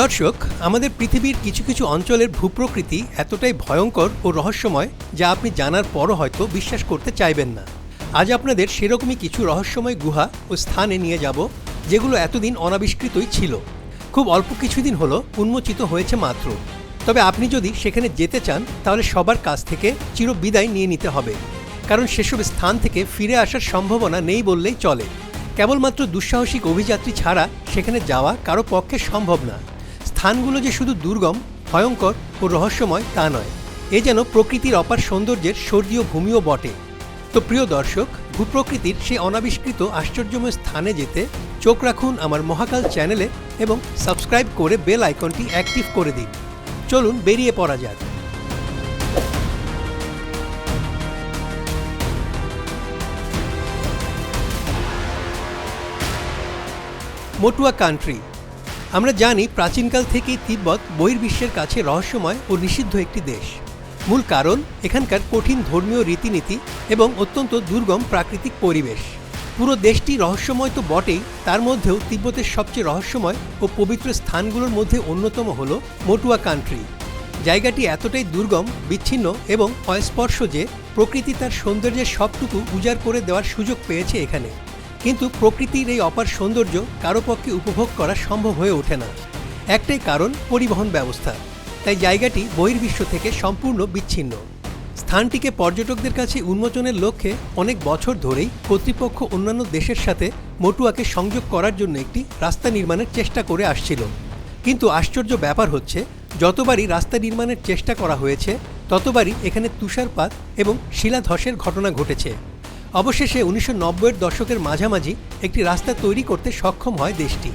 দর্শক, আমাদের পৃথিবীর কিছু কিছু অঞ্চলের ভূপ্রকৃতি এতটাই ভয়ঙ্কর ও রহস্যময় যা আপনি জানার পরও হয়তো বিশ্বাস করতে চাইবেন না। আজ আপনাদের সেরকমই কিছু রহস্যময় গুহা ও স্থানে নিয়ে যাব, যেগুলো এতদিন অনাবিষ্কৃতই ছিল। খুব অল্প কিছুদিন হলো উন্মোচিত হয়েছে মাত্র। তবে আপনি যদি সেখানে যেতে চান, তাহলে সবার কাছ থেকে চিরবিদায় নিয়ে নিতে হবে। কারণ সেসব স্থান থেকে ফিরে আসার সম্ভাবনা নেই বললেই চলে। কেবলমাত্র দুঃসাহসিক অভিযাত্রী ছাড়া সেখানে যাওয়া কারও পক্ষে সম্ভব না। স্থানগুলো যে শুধু দুর্গম, ভয়ঙ্কর ও রহস্যময় তা নয়, এ যেন প্রকৃতির অপার সৌন্দর্যের স্বর্গীয় ভূমিও বটে। তো প্রিয় দর্শক, ভূপ্রকৃতির সেই অনাবিষ্কৃত আশ্চর্যময় স্থানে যেতে চোখ রাখুন আমার মহাকাল চ্যানেলে এবং সাবস্ক্রাইব করে বেল আইকনটি অ্যাক্টিভ করে দিন। চলুন বেরিয়ে পড়া যাক। মটুয়া কান্ট্রি আমরা জানি প্রাচীনকাল থেকেই তিব্বত বহির্বিশ্বের কাছে রহস্যময় ও নিষিদ্ধ একটি দেশ। মূল কারণ, এখানকার কঠিন ধর্মীয় রীতিনীতি এবং অত্যন্ত দুর্গম প্রাকৃতিক পরিবেশ। পুরো দেশটি রহস্যময় তো বটেই, তার মধ্যেও তিব্বতের সবচেয়ে রহস্যময় ও পবিত্র স্থানগুলোর মধ্যে অন্যতম হল মটুয়া কান্ট্রি। জায়গাটি এতটাই দুর্গম, বিচ্ছিন্ন এবং অস্পর্শ যে প্রকৃতি তার সৌন্দর্যের সবটুকু উজাড় করে দেওয়ার সুযোগ পেয়েছে এখানে। কিন্তু প্রকৃতির এই অপার সৌন্দর্য কারও পক্ষে উপভোগ করা সম্ভব হয়ে ওঠে না। একটাই কারণ, পরিবহন ব্যবস্থা। তাই জায়গাটি বহির্বিশ্ব থেকে সম্পূর্ণ বিচ্ছিন্ন। স্থানটিকে পর্যটকদের কাছে উন্মোচনের লক্ষ্যে অনেক বছর ধরেই কর্তৃপক্ষ অন্যান্য দেশের সাথে মটুয়াকে সংযোগ করার জন্য একটি রাস্তা নির্মাণের চেষ্টা করে আসছিল। কিন্তু আশ্চর্য ব্যাপার হচ্ছে, যতবারই রাস্তা নির্মাণের চেষ্টা করা হয়েছে, ততবারই এখানে তুষারপাত এবং শিলাধসের ঘটনা ঘটেছে। অবশেষে উনিশশো নব্বইয়ের দশকের মাঝামাঝি একটি রাস্তা তৈরি করতে সক্ষম হয় দেশটি।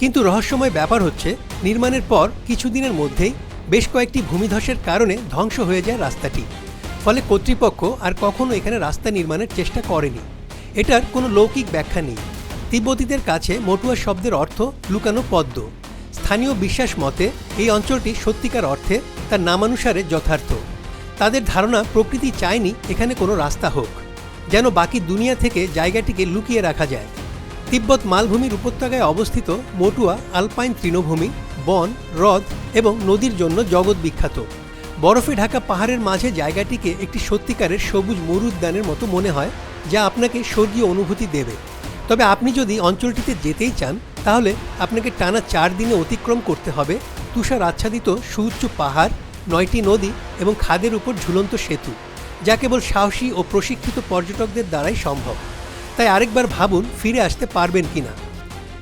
কিন্তু রহস্যময় ব্যাপার হচ্ছে, নির্মাণের পর কিছুদিনের মধ্যেই বেশ কয়েকটি ভূমিধসের কারণে ধ্বংস হয়ে যায় রাস্তাটি। ফলে কর্তৃপক্ষ আর কখনো এখানে রাস্তা নির্মাণের চেষ্টা করেনি। এটার কোনো লৌকিক ব্যাখ্যা নেই। তিব্বতীদের কাছে মটুয়া শব্দের অর্থ লুকানো পদ্ম। স্থানীয় বিশ্বাস মতে, এই অঞ্চলটি সত্যিকার অর্থে তার নামানুসারে যথার্থ। তাদের ধারণা প্রকৃতি চায়নি এখানে কোনো রাস্তা হোক। যেন বাকি দুনিয়া থেকে জায়গাটিকে লুকিয়ে রাখা যায়। তিব্বত মালভূমির উপত্যকায় অবস্থিত মটুয়া, আলপাইন তৃণভূমি, বন, হ্রদ এবং নদীর জন্য জগৎ বিখ্যাত। বরফে ঢাকা পাহাড়ের মাঝে জায়গাটিকে একটি সত্যিকারের সবুজ মরুদ্যানের মতো মনে হয়, যা আপনাকে স্বর্গীয় অনুভূতি দেবে। তবে আপনি যদি অঞ্চলটিতে যেতেই চান, তাহলে আপনাকে টানা চার দিনে অতিক্রম করতে হবে তুষার আচ্ছাদিত সুউচ্চ পাহাড়, নয়টি নদী এবং খাদের উপর ঝুলন্ত সেতু। যা কেবল সাহসী ও প্রশিক্ষিত পর্যটকদের দ্বারাই সম্ভব। তাই আরেকবার ভাবুন, ফিরে আসতে পারবেন কিনা।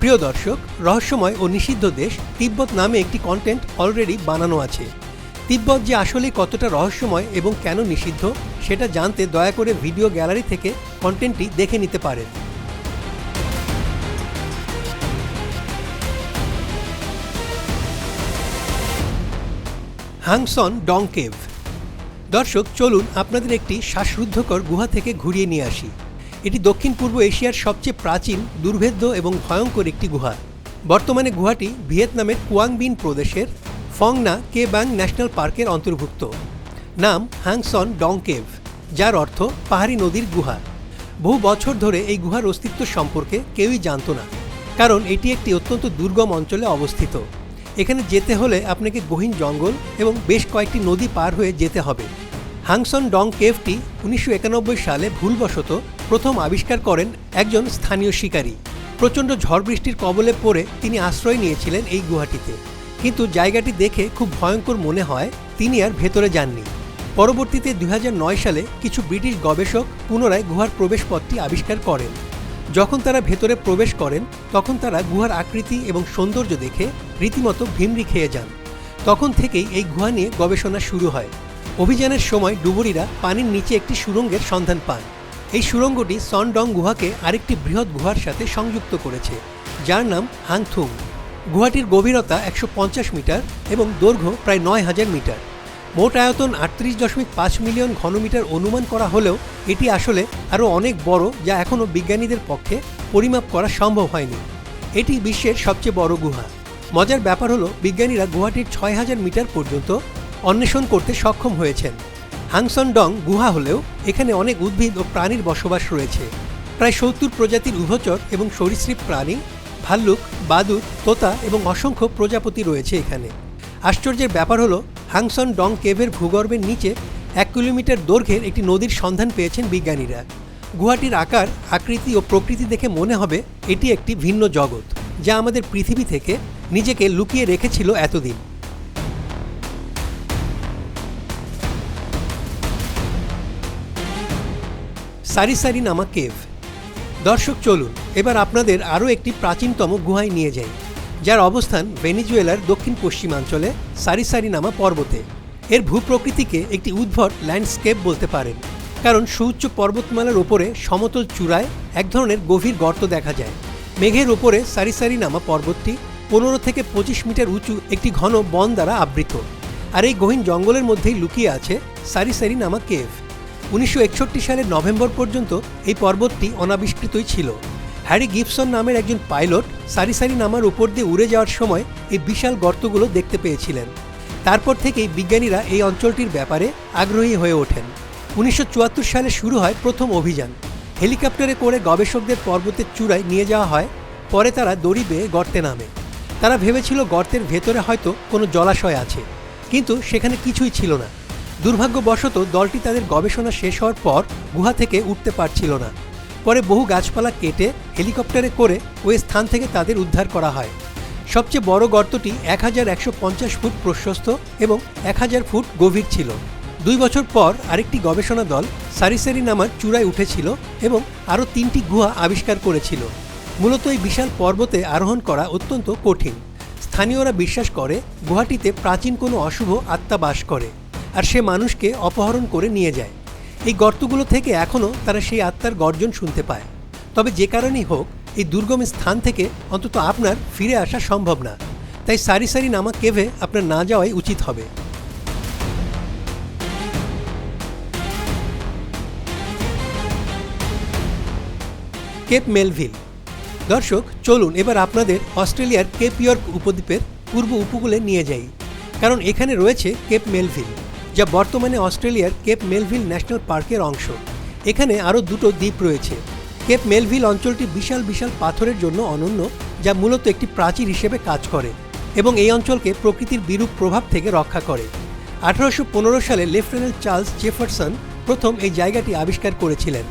প্রিয় দর্শক, রহস্যময় ও নিষিদ্ধ দেশ তিব্বত নামে একটি কন্টেন্ট অলরেডি বানানো আছে। তিব্বত যে আসলে কতটা রহস্যময় এবং কেন নিষিদ্ধ, সেটা জানতে দয়া করে ভিডিও গ্যালারি থেকে কন্টেন্টটি দেখে নিতে পারেন। হাংসন ডং কেভ দর্শক, চলুন আপনাদের একটি শ্বাসরুদ্ধকর গুহা থেকে ঘুরিয়ে নিয়ে আসি। এটি দক্ষিণ পূর্ব এশিয়ার সবচেয়ে প্রাচীন, দুর্ভেদ্য এবং ভয়ঙ্কর একটি গুহা। বর্তমানে গুহাটি ভিয়েতনামের কুয়াংবিন প্রদেশের ফংনা কে ব্যাং ন্যাশনাল পার্কের অন্তর্ভুক্ত। নাম হ্যাংসন ডং কেভ যার অর্থ পাহাড়ি নদীর গুহা। বহু বছর ধরে এই গুহার অস্তিত্ব সম্পর্কে কেউই জানত না, কারণ এটি একটি অত্যন্ত দুর্গম অঞ্চলে অবস্থিত। এখানে যেতে হলে আপনাকে গহীন জঙ্গল এবং বেশ কয়েকটি নদী পার হয়ে যেতে হবে। হাংসন ডং কেভটি উনিশশো একানব্বই সালে ভুলবশত প্রথম আবিষ্কার করেন একজন স্থানীয় শিকারী। প্রচণ্ড ঝড় বৃষ্টির কবলে পড়ে তিনি আশ্রয় নিয়েছিলেন এই গুহাটিতে। কিন্তু জায়গাটি দেখে খুব ভয়ঙ্কর মনে হয়, তিনি আর ভেতরে যাননি। পরবর্তীতে দুই হাজার নয় সালে কিছু ব্রিটিশ গবেষক পুনরায় গুহার প্রবেশপথটি আবিষ্কার করেন। যখন তারা ভেতরে প্রবেশ করেন, তখন তারা গুহার আকৃতি এবং সৌন্দর্য দেখে রীতিমতো ভিমরি খেয়ে যান। তখন থেকেই এই গুহা নিয়ে গবেষণা শুরু হয়। অভিযানের সময় ডুবুরিরা পানির নিচে একটি সুড়ঙ্গের সন্ধান পান। এই সুড়ঙ্গটি সনডং গুহাকে আরেকটি বৃহৎ গুহার সাথে সংযুক্ত করেছে, যার নাম হাংথুং। গুহাটির গভীরতা একশো পঞ্চাশ মিটার এবং দৈর্ঘ্য প্রায় নয় হাজার মিটার। মোট আয়তন আটত্রিশ দশমিক পাঁচ মিলিয়ন ঘনমিটার অনুমান করা হলেও এটি আসলে আরও অনেক বড় যা এখনও বিজ্ঞানীদের পক্ষে পরিমাপ করা সম্ভব হয়নি। এটি বিশ্বের সবচেয়ে বড় গুহা। মজার ব্যাপার হলো, বিজ্ঞানীরা গুহাটির ছয় হাজার মিটার পর্যন্ত অন্বেষণ করতে সক্ষম হয়েছেন। হাংসন ডং গুহা হলেও এখানে অনেক উদ্ভিদ ও প্রাণীর বসবাস রয়েছে। প্রায় সত্তর প্রজাতির উভচর এবং সরীসৃপ প্রাণী, ভাল্লুক, বাদুর, তোতা এবং অসংখ্য প্রজাপতি রয়েছে এখানে। আশ্চর্যের ব্যাপার হলো হাংসন ডং কেভের ভূগর্ভের নিচে এক কিলোমিটার দৈর্ঘ্যের একটি নদীর সন্ধান পেয়েছেন বিজ্ঞানীরা। গুহাটির আকার, আকৃতি ও প্রকৃতি দেখে মনে হবে এটি একটি ভিন্ন জগৎ, যা আমাদের পৃথিবী থেকে নিজেকে লুকিয়ে রেখেছিল এতদিন। সারি সারি নামা কেভ। দর্শক, চলুন, এবার আপনাদের আরও একটি প্রাচীনতম গুহায় নিয়ে যাই। যার অবস্থান ভেনিজুয়েলার দক্ষিণ পশ্চিমাঞ্চলে সারি সারি নামা পর্বতে। এর ভূপ্রকৃতিকে একটি উদ্ভট ল্যান্ডস্কেপ বলতে পারেন, কারণ সুউচ্চ পর্বতমালার ওপরে সমতল চূড়ায় এক ধরনের গভীর গর্ত দেখা যায়। মেঘের ওপরে সারি সারি নামা পর্বতটি পনেরো থেকে পঁচিশ মিটার উঁচু একটি ঘন বন দ্বারা আবৃত, আর এই গহীন জঙ্গলের মধ্যেই লুকিয়ে আছে সারি সারি নামা কেভ। উনিশশো একষট্টি সালের নভেম্বর পর্যন্ত এই পর্বতটি অনাবিষ্কৃতই ছিল। হ্যারি গিবসন নামের একজন পাইলট সারি সারি নামার উপর দিয়ে উড়ে যাওয়ার সময় এই বিশাল গর্তগুলো দেখতে পেয়েছিলেন। তারপর থেকেই বিজ্ঞানীরা এই অঞ্চলটির ব্যাপারে আগ্রহী হয়ে ওঠেন। উনিশশো চুয়াত্তর সালে শুরু হয় প্রথম অভিযান। হেলিকপ্টারে করে গবেষকদের পর্বতের চূড়ায় নিয়ে যাওয়া হয়, পরে তারা দড়ি বেয়ে গর্তে নামে। তারা ভেবেছিল গর্তের ভেতরে হয়তো কোনো জলাশয় আছে, কিন্তু সেখানে কিছুই ছিল না। দুর্ভাগ্যবশত দলটি তাদের গবেষণা শেষ হওয়ার পর গুহা থেকে উঠতে পারছিল না। পরে বহু গাছপালা কেটে হেলিকপ্টারে করে ওই স্থান থেকে তাদের উদ্ধার করা হয়। সবচেয়ে বড় গর্তটি এক হাজার একশো পঞ্চাশ ফুট প্রশস্ত এবং এক হাজার ফুট গভীর ছিল। দুই বছর পর আরেকটি গবেষণা দল সারিসারি নামার চূড়ায় উঠেছিল এবং আরও তিনটি গুহা আবিষ্কার করেছিল। মূলত এই বিশাল পর্বতে আরোহণ করা অত্যন্ত কঠিন। স্থানীয়রা বিশ্বাস করে গুহাটিতে প্রাচীন কোনো অশুভ আত্মা বাস করে, আর সে মানুষকে অপহরণ করে নিয়ে যায়। এই গর্তগুলো থেকে এখনও তারা সেই আত্মার গর্জন শুনতে পায়। তবে যে কারণেই হোক, এই দুর্গম স্থান থেকে অন্তত আপনার ফিরে আসা সম্ভব না। তাই সারি সারি নামা কেভে আপনার না যাওয়াই উচিত হবে। Cape Melville. দর্শক, চলুন এবার আপনাদের অস্ট্রেলিয়ার কেপ ইয়র্ক উপদ্বীপের পূর্ব উপকূলে নিয়ে যাই। কারণ এখানে রয়েছে কেপ মেলভিল। যা বর্তমানে অস্ট্রেলিয়ার কেপ মেলভিল ন্যাশনাল পার্কের অংশ। এখানে আরও দুটো দ্বীপ রয়েছে। কেপ মেলভিল অঞ্চলটি বিশাল বিশাল পাথরের জন্য অনন্য, যা মূলত একটি প্রাচীর হিসেবে কাজ করে এবং এই অঞ্চলকে প্রকৃতির বিরূপ প্রভাব থেকে রক্ষা করে। আঠারোশো পনেরো সালে লেফটেন্যান্ট চার্লস জেফারসন প্রথম এই জায়গাটি আবিষ্কার করেছিলেন।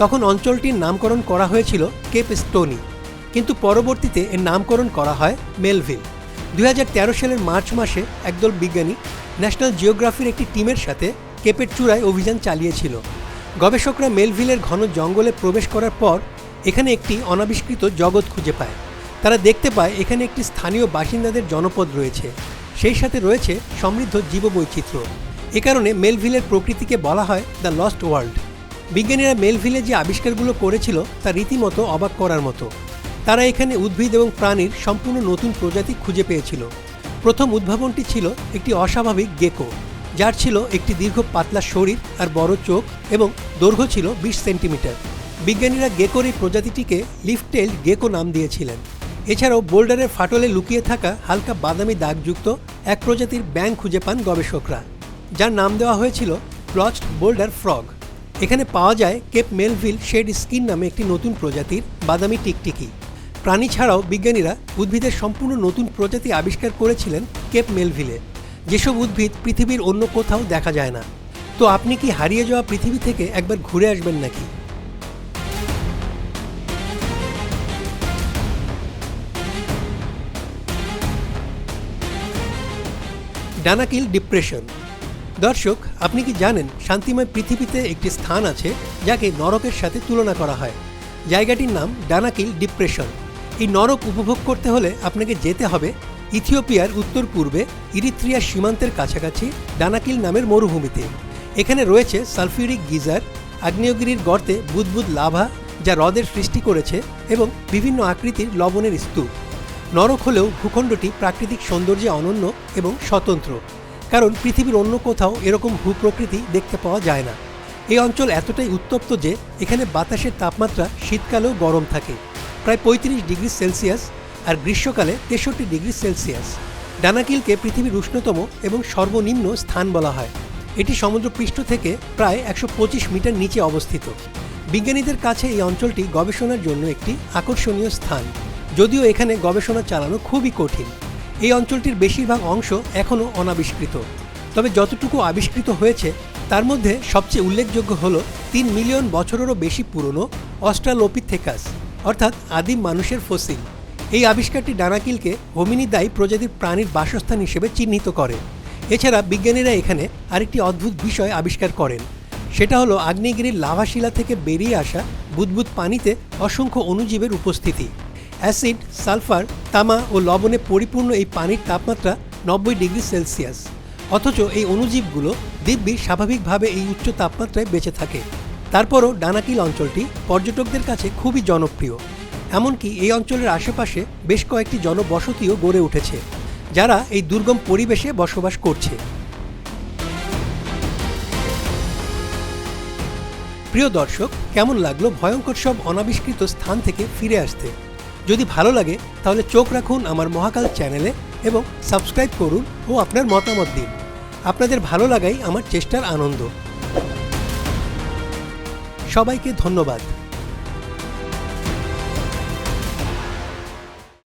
তখন অঞ্চলটির নামকরণ করা হয়েছিল কেপ স্টোনি, কিন্তু পরবর্তীতে এর নামকরণ করা হয় মেলভিল। দুই হাজার তেরো সালের মার্চ মাসে একদল বিজ্ঞানী ন্যাশনাল জিওগ্রাফির একটি টিমের সাথে কেপের চূড়ায় অভিযান চালিয়েছিল। গবেষকরা মেলভিলের ঘন জঙ্গলে প্রবেশ করার পর এখানে একটি অনাবিষ্কৃত জগৎ খুঁজে পায়। তারা দেখতে পায়, এখানে একটি স্থানীয় বাসিন্দাদের জনপদ রয়েছে। সেই সাথে রয়েছে সমৃদ্ধ জীববৈচিত্র্য। এ কারণে মেলভিলের প্রকৃতিকে বলা হয় দ্য লস্ট ওয়ার্ল্ড বিজ্ঞানীরা মেলভিলে যে আবিষ্কারগুলো করেছিল, তা রীতিমতো অবাক করার মতো। তারা এখানে উদ্ভিদ এবং প্রাণীর সম্পূর্ণ নতুন প্রজাতি খুঁজে পেয়েছিল। প্রথম উদ্ভাবনটি ছিল একটি অস্বাভাবিক গেকো, যার ছিল একটি দীর্ঘ পাতলা শরীর আর বড় চোখ এবং দৈর্ঘ্য ছিল বিশ সেন্টিমিটার। বিজ্ঞানীরা গেকোর এই প্রজাতিটিকে লিফটেল গেকো নাম দিয়েছিলেন। এছাড়াও বোল্ডারের ফাটলে লুকিয়ে থাকা হালকা বাদামি দাগযুক্ত এক প্রজাতির ব্যাং খুঁজে পান গবেষকরা, যার নাম দেওয়া হয়েছিল ব্লচড বোল্ডার ফ্রগ। এখানে পাওয়া যায় কেপ মেলভিল শেড স্কিন নামে একটি নতুন প্রজাতির বাদামি টিকটিকি। প্রাণী ছাড়াও বিজ্ঞানীরা উদ্ভিদের সম্পূর্ণ নতুন প্রজাতি আবিষ্কার করেছিলেন কেপ মেলভিলে। যেসব উদ্ভিদ পৃথিবীর অন্য কোথাও দেখা যায় না। তো আপনি কি হারিয়ে যাওয়া পৃথিবী থেকে একবার ঘুরে আসবেন নাকি? Danakil depression. দর্শক, আপনি কি জানেন শান্তিময় পৃথিবীতে একটি স্থান আছে যাকে নরকের সাথে তুলনা করা হয়? জায়গাটির নাম ডানাকিল ডিপ্রেশন। এই নরক উপভোগ করতে হলে আপনাকে যেতে হবে ইথিওপিয়ার উত্তর পূর্বে ইরিত্রিয়া সীমান্তের কাছাকাছি ডানাকিল নামের মরুভূমিতে। এখানে রয়েছে সালফিউরিক গিজার, আগ্নেয়গিরির গর্তে বুদবুদ লাভা যা হ্রদের সৃষ্টি করেছে এবং বিভিন্ন আকৃতির লবণের স্তূপ। নরক হলেও ভূখণ্ডটি প্রাকৃতিক সৌন্দর্যে অনন্য এবং স্বতন্ত্র, কারণ পৃথিবীর অন্য কোথাও এরকম ভূপ্রকৃতি দেখতে পাওয়া যায় না। এই অঞ্চল এতটাই উত্তপ্ত যে এখানে বাতাসের তাপমাত্রা শীতকালেও গরম থাকে। প্রায় পঁয়ত্রিশ ডিগ্রি সেলসিয়াস আর গ্রীষ্মকালে তেষট্টি ডিগ্রি সেলসিয়াস। ডানাকিলকে পৃথিবীর উষ্ণতম এবং সর্বনিম্ন স্থান বলা হয়। এটি সমুদ্রপৃষ্ঠ থেকে প্রায় একশো পঁচিশ মিটার নিচে অবস্থিত। বিজ্ঞানীদের কাছে এই অঞ্চলটি গবেষণার জন্য একটি আকর্ষণীয় স্থান, যদিও এখানে গবেষণা চালানো খুবই কঠিন। এই অঞ্চলটির বেশিরভাগ অংশ এখনও অনাবিষ্কৃত। তবে যতটুকু আবিষ্কৃত হয়েছে, তার মধ্যে সবচেয়ে উল্লেখযোগ্য হল তিন মিলিয়ন বছরেরও বেশি পুরনো অস্ট্রালোপিথেকাস। অর্থাৎ আদিম মানুষের ফসিল। এই আবিষ্কারটি ডানাকিলকে হোমিনিদায়ী প্রজাতির প্রাণীর বাসস্থান হিসেবে চিহ্নিত করে। এছাড়া বিজ্ঞানীরা এখানে আরেকটি অদ্ভুত বিষয় আবিষ্কার করেন। সেটা হলো আগ্নেয়গিরির লাভাশিলা থেকে বেরিয়ে আসা বুদবুদ পানিতে অসংখ্য অণুজীবের উপস্থিতি। অ্যাসিড, সালফার, তামা ও লবণে পরিপূর্ণ এই পানির তাপমাত্রা নব্বই ডিগ্রি সেলসিয়াস। অথচ এই অণুজীবগুলো দিব্যি স্বাভাবিকভাবে এই উচ্চ তাপমাত্রায় বেঁচে থাকে। তারপরও ডানাকিল অঞ্চলটি পর্যটকদের কাছে খুবই জনপ্রিয়। এমনকি এই অঞ্চলের আশেপাশে বেশ কয়েকটি জনবসতিও গড়ে উঠেছে, যারা এই দুর্গম পরিবেশে বসবাস করছে। প্রিয় দর্শক, কেমন লাগল ভয়ঙ্কর সব অনাবিষ্কৃত স্থান থেকে ফিরে আসতে? যদি ভালো লাগে, তাহলে চোখ রাখুন আমার মহাকাল চ্যানেলে এবং সাবস্ক্রাইব করুন ও আপনার মতামত দিন। আপনাদের ভালো লাগাই আমার চেষ্টার আনন্দ। সবাইকে ধন্যবাদ।